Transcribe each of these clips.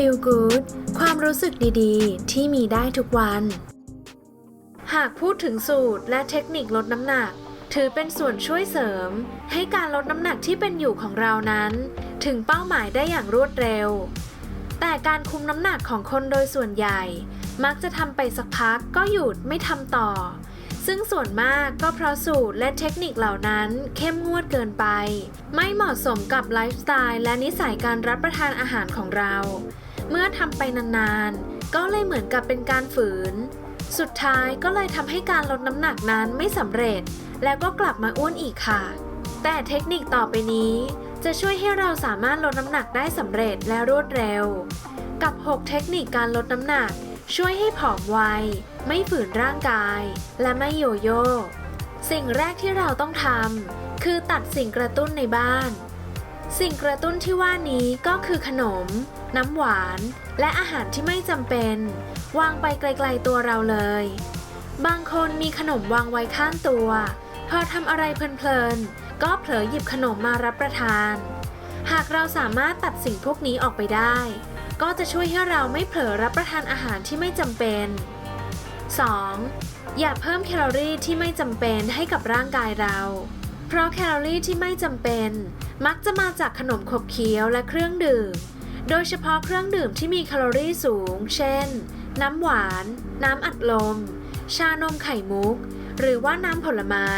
Feel Good ความรู้สึกดีๆ ที่มีได้ทุกวัน หากพูดถึงสูตรและเทคนิคลดน้ำหนัก ถือเป็นส่วนช่วยเสริม ให้การลดน้ำหนักที่เป็นอยู่ของเรานั้น ถึงเป้าหมายได้อย่างรวดเร็ว แต่การคุมน้ำหนักของคนโดยส่วนใหญ่ มักจะทำไปสักพักก็หยุดไม่ทำต่อ ซึ่งส่วนมากก็เพราะสูตรและเทคนิคเหล่านั้นเข้มงวดเกินไป ไม่เหมาะสมกับไลฟ์สไตล์และนิสัยการรับประทานอาหารของเรา เมื่อทำไปนานๆ ก็เลยเหมือนกับเป็นการฝืน สุดท้ายก็เลยทำให้การลดน้ำหนักนั้นไม่สำเร็จ แล้วก็กลับมาอ้วนอีกค่ะ แต่เทคนิคต่อไปนี้ จะช่วยให้เราสามารถลดน้ำหนักได้สำเร็จและรวดเร็ว กับ 6 เทคนิคการลดน้ำหนัก ช่วยให้ผอมไว ไม่ฝืนร่างกาย และไม่โยโย่สิ่งแรกที่เราต้องทำคือตัดสิ่งกระตุ้นในบ้าน สิ่งกระตุ้นที่ว่านี้ก็คือขนม น้ำหวาน และอาหารที่ไม่จำเป็น วางไปไกลๆตัวเราเลย บางคนมีขนมวางไว้ข้างตัว พอทำอะไรเพลินๆ ก็เผลอหยิบขนมมารับประทาน หากเราสามารถตัดสิ่งพวกนี้ออกไปได้ ก็จะช่วยให้เราไม่เผลอรับประทานอาหารที่ไม่จำเป็น 2. อย่าเพิ่มแคลอรี่ที่ไม่จำเป็นให้กับร่างกายเรา เพราะแคลอรี่ที่ไม่จำเป็น มักจะมาจากขนมขบเคี้ยวและเครื่องดื่ม โดยเฉพาะเครื่องดื่มที่มีแคลอรี่สูง เช่น น้ำหวาน น้ำอัดลม ชานมไข่มุก หรือว่าน้ำผลไม้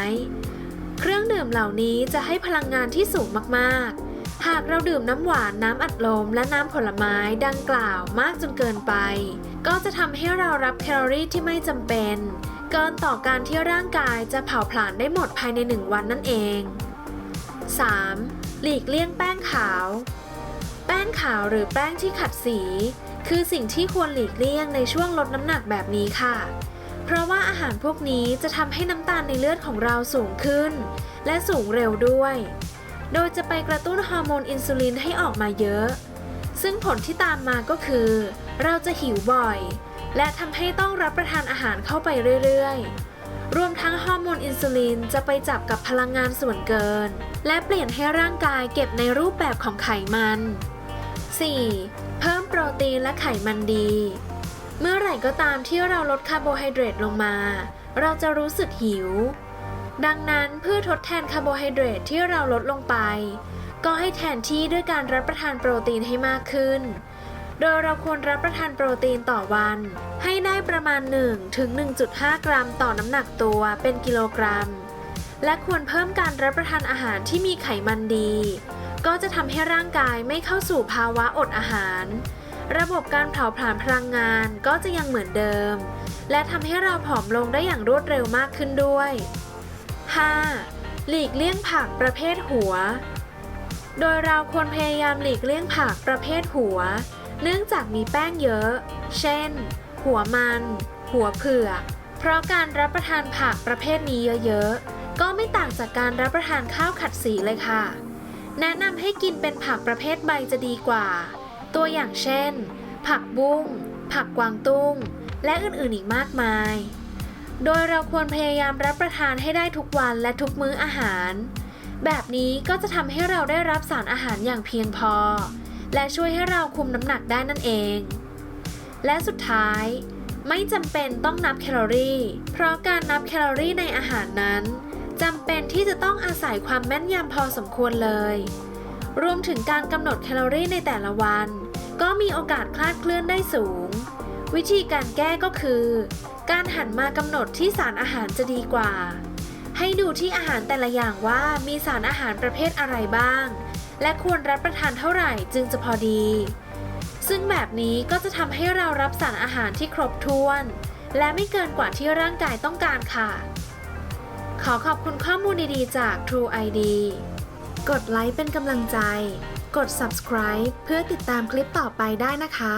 เครื่องดื่มเหล่านี้จะให้พลังงานที่สูงมากๆ หากเราดื่มน้ำหวานน้ำอัดลม และน้ำผลไม้ดังกล่าวมากจนเกินไป ก็จะทำให้เรารับแคลอรี่ที่ไม่จำเป็น เกินต่อการที่ร่างกายจะเผาผลาญได้หมดภายในหนึ่งวันนั่นเอง 3. หลีกเลี่ยงแป้งขาว แป้งขาวหรือแป้งที่ขัดสี คือสิ่งที่ควรหลีกเลี่ยงในช่วงลดน้ำหนักแบบนี้ค่ะ เพราะว่าอาหารพวกนี้จะทำให้น้ำตาลในเลือดของเราสูงขึ้น และสูงเร็วด้วย โดยจะไปกระตุ้นฮอร์โมนอินซูลินให้ออกมาเยอะ ซึ่งผลที่ตามมาก็คือ เราจะหิวบ่อย และทำให้ต้องรับประทานอาหารเข้าไปเรื่อยๆ รวมทั้งฮอร์โมนอินซูลินจะไปจับกับพลังงานส่วนเกิน และเปลี่ยนให้ร่างกายเก็บในรูปแบบของไขมัน 4. เพิ่มโปรตีนและไขมันดี เมื่อไหร่ก็ตามที่เราลดคาร์โบไฮเดรตลงมา เราจะรู้สึกหิว ดังนั้นเพื่อทดแทนคาร์โบไฮเดรตที่เราลดลงไป ก็ให้แทนที่ด้วยการรับประทานโปรตีนให้มากขึ้น โดยเราควรรับประทานโปรตีนต่อวัน ให้ได้ประมาณ 1 ถึง 1.5 กรัมต่อน้ำหนักตัวเป็นกิโลกรัม และควรเพิ่มการรับประทานอาหารที่มีไขมันดี ก็จะทำให้ร่างกายไม่เข้าสู่ภาวะอดอาหาร ระบบการเผาผลาญพลังงานก็จะยังเหมือนเดิม และทำให้เราผอมลงได้อย่างรวดเร็วมากขึ้นด้วย 5. หลีกเลี่ยงผักประเภทหัว โดยเราควรพยายามหลีกเลี่ยงผักประเภทหัว เนื่องจากมีแป้งเยอะ เช่น หัวมัน หัวเผือก เพราะการรับประทานผักประเภทนี้เยอะๆ ก็ไม่ต่างจากการรับประทานข้าวขัดสีเลยค่ะ แนะนำให้กินเป็นผักประเภทใบจะดีกว่า ตัวอย่างเช่น ผักบุ้ง ผักกวางตุ้ง และอื่นๆอีกมากมาย โดยเราควรพยายามรับประทานให้ได้ทุกวันและทุกมื้ออาหาร แบบนี้ก็จะทำให้เราได้รับสารอาหารอย่างเพียงพอ และช่วยให้เราคุมน้ำหนักได้นั่นเอง และสุดท้าย ไม่จำเป็นต้องนับแคลอรี่ เพราะการนับแคลอรี่ในอาหารนั้น จำเป็นที่จะต้องอาศัยความแม่นยำพอสมควรเลย รวมถึงการกำหนดแคลอรี่ในแต่ละวัน ก็มีโอกาสคลาดเคลื่อนได้สูง วิธีการแก้ก็คือ การหันมากำหนดที่สารอาหารจะดีกว่า ให้ดูที่อาหารแต่ละอย่างว่ามีสารอาหารประเภทอะไรบ้าง และควรรับประทานเท่าไหร่จึงจะพอดี ซึ่งแบบนี้ก็จะทำให้เรารับสารอาหารที่ครบถ้วน และไม่เกินกว่าที่ร่างกายต้องการค่ะ ขอขอบคุณข้อมูลดีๆ จาก True ID กดไลค์เป็นกำลังใจ กด subscribe เพื่อติดตามคลิปต่อไปได้นะคะ